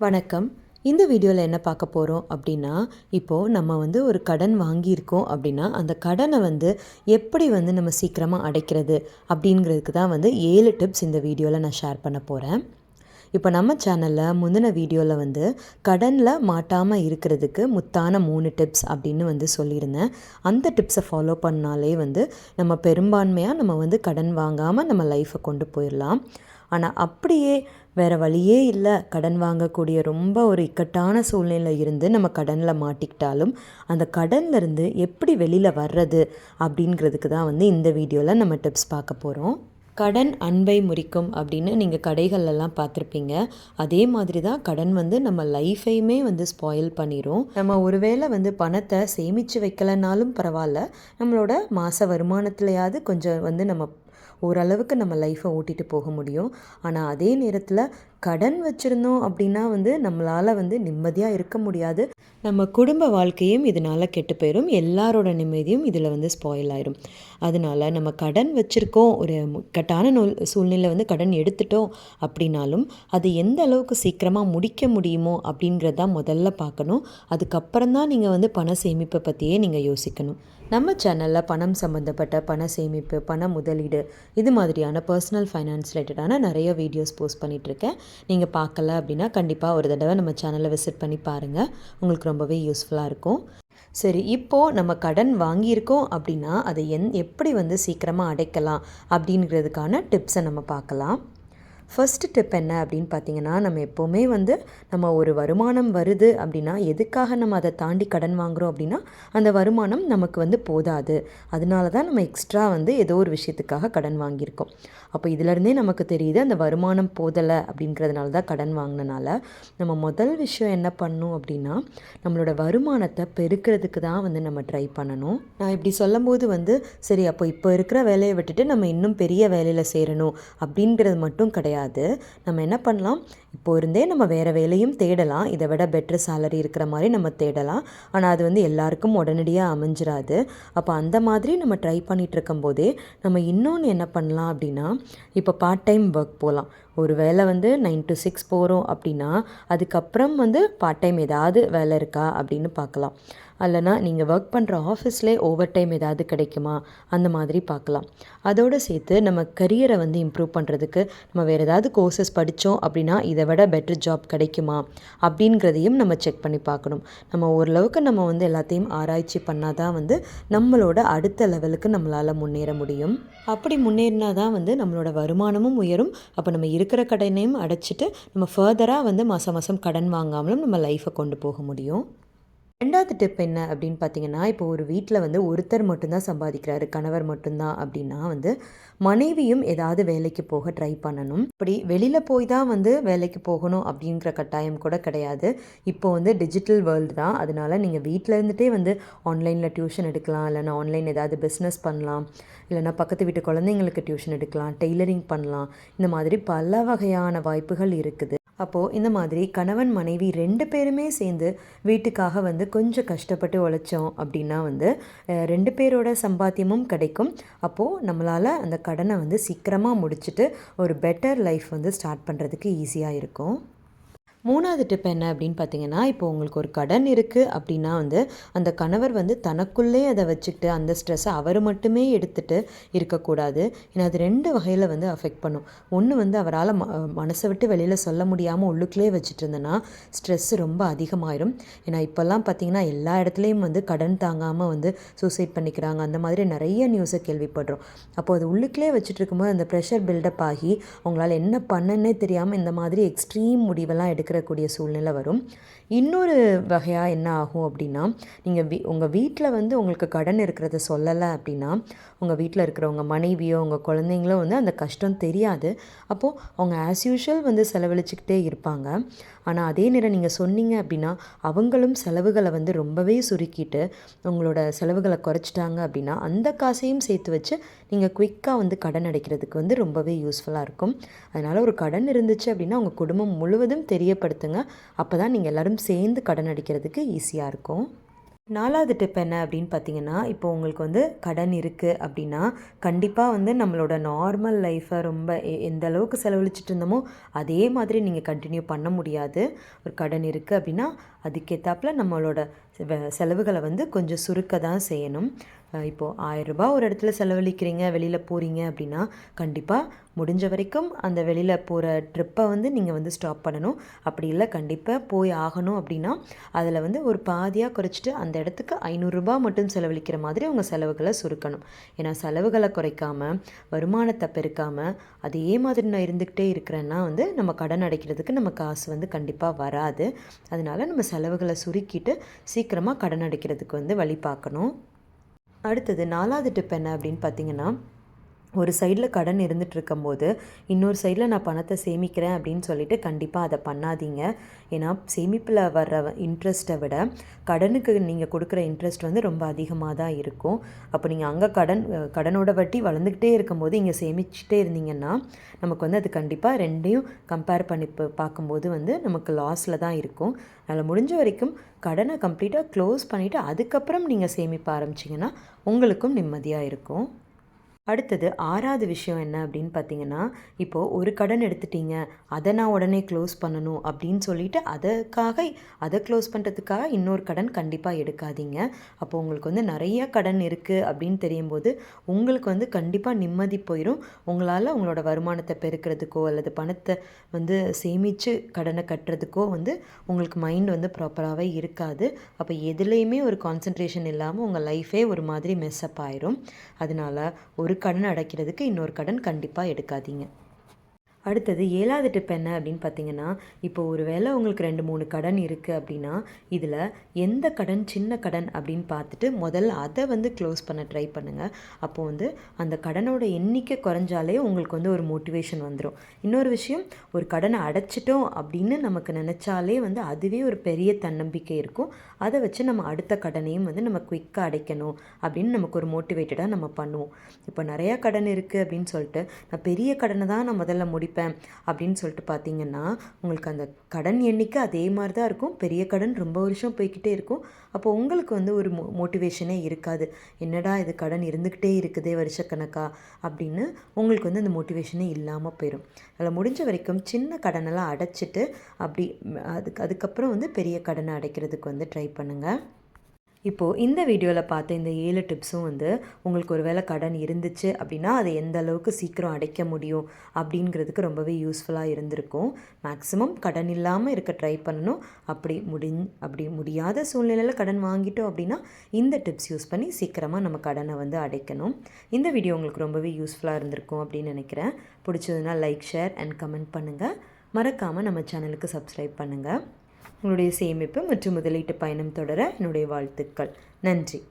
வணக்கம். இந்த வீடியோவில் என்ன பார்க்க போகிறோம் அப்படின்னா இப்போது நம்ம வந்து ஒரு கடன் வாங்கியிருக்கோம் அப்படின்னா அந்த கடனை வந்து எப்படி வந்து நம்ம சீக்கிரமாக அடைக்கிறது அப்படிங்கிறதுக்கு தான் வந்து ஏழு டிப்ஸ் இந்த வீடியோவில் நான் ஷேர் பண்ண போகிறேன் இப்போ நம்ம சேனலில் முந்தின வீடியோவில் வந்து கடனில் மாட்டாமல் இருக்கிறதுக்கு முத்தான மூணு டிப்ஸ் அப்படின்னு வந்து சொல்லியிருந்தேன். அந்த டிப்ஸை ஃபாலோ பண்ணாலே வந்து நம்ம பெரும்பான்மையாக நம்ம வந்து கடன் வாங்காமல் நம்ம லைஃப்பை கொண்டு போயிடலாம் ஆனால் அப்படியே வேறு வழியே இல்லை. கடன் வாங்கக்கூடிய ரொம்ப ஒரு இக்கட்டான சூழ்நிலை இருந்து நம்ம கடனில் மாட்டிக்கிட்டாலும் அந்த கடன்லேருந்து எப்படி வெளியில் வர்றது அப்படிங்கிறதுக்கு தான் வந்து இந்த வீடியோவில் நம்ம டிப்ஸ் பார்க்க போகிறோம் கடன் அன்பை முறிக்கும் அப்படின்னு நீங்கள் கடைகள்லாம் பார்த்துருப்பீங்க. அதே மாதிரி தான் கடன் வந்து நம்ம லைஃபையுமே வந்து ஸ்பாயில் பண்ணிடும் நம்ம ஒருவேளை வந்து பணத்தை சேமித்து வைக்கலைனாலும் பரவாயில்ல. நம்மளோட மாத வருமானத்துலையாவது கொஞ்சம் வந்து நம்ம ஓரளவுக்கு நம்ம லைஃப்பை ஓட்டிகிட்டு போக முடியும். ஆனால் அதே நேரத்தில் கடன் வச்சுருந்தோம் அப்படின்னா வந்து நம்மளால் வந்து நிம்மதியாக இருக்க முடியாது. நம்ம குடும்ப வாழ்க்கையும் இதனால் கெட்டு போயிடும் எல்லாரோட நிம்மதியும் இதில் வந்து ஸ்பாயில் ஆயிரும். அதனால் நம்ம கடன் வச்சுருக்கோம். ஒரு கட்டான நூல் சூழ்நிலை வந்து கடன் எடுத்துட்டோம் அப்படின்னாலும் அது எந்த அளவுக்கு சீக்கிரமாக முடிக்க முடியுமோ அப்படிங்கிறத முதல்ல பார்க்கணும். அதுக்கப்புறம் தான் நீங்கள் வந்து பண சேமிப்பை பற்றியே நீங்கள் யோசிக்கணும். நம்ம சேனலில் பணம் சம்மந்தப்பட்ட பண சேமிப்பு பண முதலீடு இது மாதிரியான பர்சனல் ஃபைனான்ஸ் ரிலேட்டடான நிறைய வீடியோஸ் போஸ்ட் பண்ணிகிட்ருக்கேன் நீங்கள் பார்க்கல அப்படின்னா கண்டிப்பாக ஒரு தடவை நம்ம சேனலை விசிட் பண்ணி பாருங்கள் உங்களுக்கு ரொம்பவே யூஸ்ஃபுல்லாக இருக்கும். சரி இப்போது நம்ம கடன் வாங்கியிருக்கோம் அப்படின்னா அதை எந் எப்படி வந்து சீக்கிரமாக அடைக்கலாம் அப்படிங்கிறதுக்கான டிப்ஸை நம்ம பார்க்கலாம். ஃபஸ்ட்டு டிப் என்ன அப்படின்னு பார்த்தீங்கன்னா நம்ம எப்போவுமே வந்து நம்ம ஒரு வருமானம் வருது அப்படின்னா எதுக்காக நம்ம அதை தாண்டி கடன் வாங்குகிறோம் அப்படின்னா அந்த வருமானம் நமக்கு வந்து போதாது. அதனால தான் நம்ம எக்ஸ்ட்ரா வந்து ஏதோ ஒரு விஷயத்துக்காக கடன் வாங்கியிருக்கோம். அப்போ இதிலருந்தே நமக்கு தெரியுது அந்த வருமானம் போதலை அப்படிங்கிறதுனால தான் கடன் வாங்கினனால நம்ம முதல் விஷயம் என்ன பண்ணணும் அப்படின்னா நம்மளோட வருமானத்தை பெருக்கிறதுக்கு தான் வந்து நம்ம ட்ரை பண்ணணும். நான் இப்படி சொல்லும்போது வந்து சரி அப்போ இப்போ இருக்கிற வேலையை விட்டுட்டு நம்ம இன்னும் பெரிய வேலையில் சேரணும் அப்படின்றது மட்டும் கிடையாது. கிடையாது நம்ம என்ன பண்ணலாம்? இப்போ இருந்தே நம்ம வேறு வேலையும் தேடலாம். இதை விட பெட்ரு சேலரி இருக்கிற மாதிரி நம்ம தேடலாம். ஆனால் அது வந்து எல்லாருக்கும் உடனடியாக அமைஞ்சிராது. அப்போ அந்த மாதிரி நம்ம ட்ரை பண்ணிகிட்ருக்கும் போதே நம்ம இன்னொன்று என்ன பண்ணலாம் அப்படின்னா இப்போ பார்ட் டைம் ஒர்க் போகலாம். ஒரு வேலை வந்து நைன் டு சிக்ஸ் போகிறோம் அப்படின்னா அதுக்கப்புறம் வந்து பார்ட் டைம் ஏதாவது வேலை இருக்கா அப்படின்னு பார்க்கலாம். அல்லனா நீங்கள் ஒர்க் பண்ணுற ஆஃபீஸ்லேயே ஓவர் டைம் ஏதாவது கிடைக்குமா? அந்த மாதிரி பார்க்கலாம். அதோடு சேர்த்து நம்ம கரியரை வந்து இம்ப்ரூவ் பண்ணுறதுக்கு நம்ம வேறு ஏதாவது கோர்சஸ் படித்தோம் அப்படின்னா இதை விட பெட்டர் ஜாப் கிடைக்குமா? அப்படிங்கிறதையும் நம்ம செக் பண்ணி பார்க்கணும். நம்ம ஓரளவுக்கு நம்ம வந்து எல்லாத்தையும் ஆராய்ச்சி பண்ணால் தான் வந்து நம்மளோட அடுத்த லெவலுக்கு நம்மளால் முன்னேற முடியும். அப்படி முன்னேறினா தான் வந்து நம்மளோட வருமானமும் உயரும். அப்போ நம்ம இருக்கிற கடனையும் அடைச்சிட்டு நம்ம ஃபர்தராக வந்து மாதம் மாதம் கடன் வாங்காமலும் நம்ம லைஃப்பை கொண்டு போக முடியும். ரெண்டாவது டிப் என்ன அப்படின்னு பார்த்தீங்கன்னா இப்போ ஒரு வீட்டில் வந்து ஒருத்தர் மட்டும்தான் சம்பாதிக்கிறாரு கணவர் மட்டும்தான் அப்படின்னா வந்து மனைவியும் ஏதாவது வேலைக்கு போக ட்ரை பண்ணணும். இப்படி வெளியில் போய் தான் வந்து வேலைக்கு போகணும் அப்படிங்கிற கட்டாயம் கூட கிடையாது. இப்போ வந்து டிஜிட்டல் வேர்ல்டு தான். அதனால் நீங்கள் வீட்டில் இருந்துகிட்டே வந்து ஆன்லைனில் டியூஷன் எடுக்கலாம் இல்லைனா ஆன்லைன் ஏதாவது பிஸ்னஸ் பண்ணலாம் இல்லைனா பக்கத்து வீட்டு குழந்தைங்களுக்கு டியூஷன் எடுக்கலாம் டெய்லரிங் பண்ணலாம். இந்த மாதிரி பல வகையான வாய்ப்புகள் இருக்குது. அப்போது இந்த மாதிரி கணவன் மனைவி ரெண்டு பேருமே சேர்ந்து வீட்டுக்காக வந்து கொஞ்சம் கஷ்டப்பட்டு உழைச்சோம் அப்படின்னா வந்து ரெண்டு பேரோட சம்பாத்தியமும் கிடைக்கும். அப்போது நம்மளால் அந்த கடனை வந்து சீக்கிரமாக முடிச்சுட்டு ஒரு பெட்டர் லைஃப் வந்து ஸ்டார்ட் பண்ணுறதுக்கு ஈஸியாக இருக்கும். மூணாவது டிப் என்ன அப்படின்னு பார்த்தீங்கன்னா இப்போ உங்களுக்கு ஒரு கடன் இருக்குது அப்படின்னா வந்து அந்த கணவர் வந்து தனக்குள்ளே அதை வச்சுக்கிட்டு அந்த ஸ்ட்ரெஸ்ஸை அவர் மட்டுமே எடுத்துகிட்டு இருக்கக்கூடாது. ஏன்னா அது ரெண்டு வகையில் வந்து அஃபெக்ட் பண்ணும். ஒன்று வந்து அவரால் ம மனசை விட்டு வெளியில் சொல்ல முடியாமல் உள்ளுக்குள்ளே வச்சுட்டு இருந்தேன்னா ஸ்ட்ரெஸ் ரொம்ப அதிகமாயிரும். ஏன்னா இப்போல்லாம் பார்த்தீங்கன்னா எல்லா இடத்துலையும் வந்து கடன் தாங்காமல் வந்து சூசைட் பண்ணிக்கிறாங்க. அந்த மாதிரி நிறைய நியூஸை கேள்விப்படுறோம். அப்போது அது உள்ளுக்குள்ளே வச்சுட்டு இருக்கும்போது அந்த ப்ரெஷர் பில்டப் ஆகி அவங்களால என்ன பண்ணனே தெரியாமல் இந்த மாதிரி எக்ஸ்ட்ரீம் முடிவெல்லாம் எடுக்க இருக்கிறக்கூடிய சூழ்நிலை வரும். இன்னொரு வகையாக என்ன ஆகும் அப்படின்னா நீங்கள் வீ உங்கள் வீட்டில் வந்து உங்களுக்கு கடன் இருக்கிறத சொல்லலை அப்படின்னா உங்கள் வீட்டில் இருக்கிறவங்க மனைவியோ உங்கள் குழந்தைங்களோ வந்து அந்த கஷ்டம் தெரியாது. அப்போது அவங்க ஆஸ் யூஷுவல் வந்து செலவழிச்சிக்கிட்டே இருப்பாங்க. ஆனால் அதே நேரம் நீங்கள் சொன்னீங்க அப்படின்னா அவங்களும் செலவுகளை வந்து ரொம்பவே சுருக்கிட்டு உங்களோட செலவுகளை குறைச்சிட்டாங்க அப்படின்னா அந்த காசையும் சேர்த்து வச்சு நீங்கள் குயிக்காக வந்து கடன் அடைக்கிறதுக்கு வந்து ரொம்பவே யூஸ்ஃபுல்லாக இருக்கும். அதனால் ஒரு கடன் இருந்துச்சு அப்படின்னா உங்கள் குடும்பம் முழுவதும் தெரிய தெரியப்படுத்துங்க அப்போ தான் நீங்கள் எல்லோரும் சேர்ந்து கடன் அடிக்கிறதுக்கு ஈஸியாக இருக்கும். நாலாவது டிப் என்ன அப்படின்னு பார்த்தீங்கன்னா இப்போ உங்களுக்கு வந்து கடன் இருக்குது அப்படின்னா கண்டிப்பாக வந்து நம்மளோட நார்மல் லைஃப்பை ரொம்ப எ- எந்த அளவுக்கு செலவழிச்சிட்டு இருந்தோமோ அதே மாதிரி நீங்கள் கண்டினியூ பண்ண முடியாது. ஒரு கடன் இருக்குது அப்படின்னா அதுக்கேற்றாப்புல நம்மளோட செலவுகளை வந்து கொஞ்சம் சுருக்க தான் செய்யணும். இப்போது ஆயிரரூபா ஒரு இடத்துல செலவழிக்கிறீங்க வெளியில் போகிறீங்க அப்படின்னா கண்டிப்பாக முடிஞ்ச வரைக்கும் அந்த வெளியில் போகிற ட்ரிப்பை வந்து நீங்கள் வந்து ஸ்டாப் பண்ணணும். அப்படி இல்லை கண்டிப்பாக போய் ஆகணும் அப்படின்னா அதில் வந்து ஒரு பாதியாக குறைச்சிட்டு அந்த இடத்துக்கு ஐநூறுரூபா மட்டும் செலவழிக்கிற மாதிரி உங்கள் செலவுகளை சுருக்கணும். ஏன்னா செலவுகளை குறைக்காம வருமானத்தை பெருக்காமல் அதே மாதிரி நான் இருந்துக்கிட்டே இருக்கிறேன்னா வந்து நம்ம கடன் அடைக்கிறதுக்கு நம்ம காசு வந்து கண்டிப்பாக வராது. அதனால நம்ம செலவுகளை சுருக்கிட்டு சீக்கிரமாக கடன் அடைக்கிறதுக்கு வந்து வழி பார்க்கணும். அடுத்தது நாலாவது டிப் என்ன அப்படின்னு பார்த்தீங்கன்னா ஒரு சைடில் கடன் இருந்துகிட்ருக்கும்போது இன்னொரு சைடில் நான் பணத்தை சேமிக்கிறேன் அப்படின்னு சொல்லிட்டு கண்டிப்பாக அதை பண்ணாதீங்க. ஏன்னா சேமிப்பில் வர்ற இன்ட்ரெஸ்ட்டை விட கடனுக்கு நீங்கள் கொடுக்குற இன்ட்ரெஸ்ட் வந்து ரொம்ப அதிகமாக தான் இருக்கும். அப்போ நீங்கள் அங்கே கடன் கடனோட வட்டி வளர்ந்துக்கிட்டே இருக்கும்போது இங்கே சேமிச்சுட்டே இருந்தீங்கன்னா நமக்கு வந்து அது கண்டிப்பாக ரெண்டையும் கம்பேர் பண்ணி பார்க்கும்போது வந்து நமக்கு லாஸில் தான் இருக்கும். அதில் முடிஞ்ச வரைக்கும் கடனை கம்ப்ளீட்டாக க்ளோஸ் பண்ணிவிட்டு அதுக்கப்புறம் நீங்கள் சேமிப்ப ஆரம்பிச்சிங்கன்னா உங்களுக்கும் நிம்மதியாக இருக்கும். அடுத்தது ஆறாவது விஷயம் என்ன அப்படின்னு பார்த்தீங்கன்னா இப்போது ஒரு கடன் எடுத்துட்டீங்க அதை நான் உடனே க்ளோஸ் பண்ணணும் அப்படின்னு சொல்லிட்டு அதற்காக அதை க்ளோஸ் பண்ணுறதுக்காக இன்னொரு கடன் கண்டிப்பாக எடுக்காதீங்க. அப்போது உங்களுக்கு வந்து நிறைய கடன் இருக்குது அப்படின்னு தெரியும் போது உங்களுக்கு வந்து கண்டிப்பாக நிம்மதி போயிடும் உங்களால் உங்களோட வருமானத்தை பெருக்கிறதுக்கோ அல்லது பணத்தை வந்து சேமித்து கடனை கட்டுறதுக்கோ வந்து உங்களுக்கு மைண்ட் வந்து ப்ராப்பராகவே இருக்காது. அப்போ எதுலேயுமே ஒரு கான்சன்ட்ரேஷன் இல்லாமல் உங்கள் லைஃபே ஒரு மாதிரி மெஸ்அப் ஆயிரும். அதனால ஒரு கடன் அடைக்கிறதுக்கு இன்னொரு கடன் கண்டிப்பாக எடுக்காதீங்க. அடுத்தது ஏழாவது டிப் என்ன அப்படின்னு பார்த்தீங்கன்னா இப்போ ஒரு வேளை உங்களுக்கு ரெண்டு மூணு கடன் இருக்குது அப்படின்னா இதில் எந்த கடன் சின்ன கடன் அப்படின்னு பார்த்துட்டு முதல்ல அதை வந்து க்ளோஸ் பண்ண ட்ரை பண்ணுங்கள் அப்போ வந்து அந்த கடனோட எண்ணிக்கை குறைஞ்சாலே உங்களுக்கு வந்து ஒரு மோட்டிவேஷன் வந்துடும் இன்னொரு விஷயம் ஒரு கடனை அடைச்சிட்டோம் அப்படின்னு நமக்கு நினச்சாலே வந்து அதுவே ஒரு பெரிய தன்னம்பிக்கை இருக்கும். அதை வச்சு நம்ம அடுத்த கடனையும் வந்து நம்ம குயிக்காக அடைக்கணும் அப்படின்னு நமக்கு ஒரு மோட்டிவேட்டடாக நம்ம பண்ணுவோம். இப்போ நிறையா கடன் இருக்குது அப்படின்னு சொல்லிட்டு நான் பெரிய கடனை தான் நான் முதல்ல முடிப்பேன் அப்படின்னு சொல்லிட்டு பார்த்தீங்கன்னா உங்களுக்கு அந்த கடன் எண்ணிக்கை அதே மாதிரி தான் இருக்கும். பெரிய கடன் ரொம்ப வருஷம் போய்க்கிட்டே இருக்கும். அப்போ உங்களுக்கு வந்து ஒரு மோ மோட்டிவேஷனே இருக்காது. என்னடா இது கடன் இருந்துக்கிட்டே இருக்குதே வருஷக்கணக்கா? அப்படின்னு உங்களுக்கு வந்து அந்த மோட்டிவேஷனே இல்லாமல் போயிடும் அதில் முடிஞ்ச வரைக்கும் சின்ன கடனெல்லாம் அடைச்சிட்டு அப்படி அதுக்கு அதுக்கப்புறம் வந்து பெரிய கடனை அடைக்கிறதுக்கு வந்து ட்ரை பண்ணுங்கள் இப்போது இந்த வீடியோவில் பார்த்த இந்த ஏழு டிப்ஸும் வந்து உங்களுக்கு ஒரு வேளை கடன் இருந்துச்சு அப்படின்னா அதை எந்த அளவுக்கு சீக்கிரம் அடைக்க முடியும் அப்படிங்கிறதுக்கு ரொம்பவே யூஸ்ஃபுல்லாக இருந்திருக்கும். மேக்ஸிமம் கடன் இல்லாமல் இருக்க ட்ரை பண்ணணும். அப்படி முடி அப்படி முடியாத சூழ்நிலையில் கடன் வாங்கிட்டோம் அப்படின்னா இந்த டிப்ஸ் யூஸ் பண்ணி சீக்கிரமாக நம்ம கடனை வந்து அடைக்கணும். இந்த வீடியோ உங்களுக்கு ரொம்பவே யூஸ்ஃபுல்லாக இருந்திருக்கும் அப்படின்னு நினைக்கிறேன். பிடிச்சதுன்னா லைக் ஷேர் அண்ட் கமெண்ட் பண்ணுங்கள் மறக்காமல் நம்ம சேனலுக்கு சப்ஸ்கிரைப் பண்ணுங்கள் உங்களுடைய சேமிப்பு மற்றும் முதலீட்டு பயணம் தொடர என்னுடைய வாழ்த்துக்கள். நன்றி.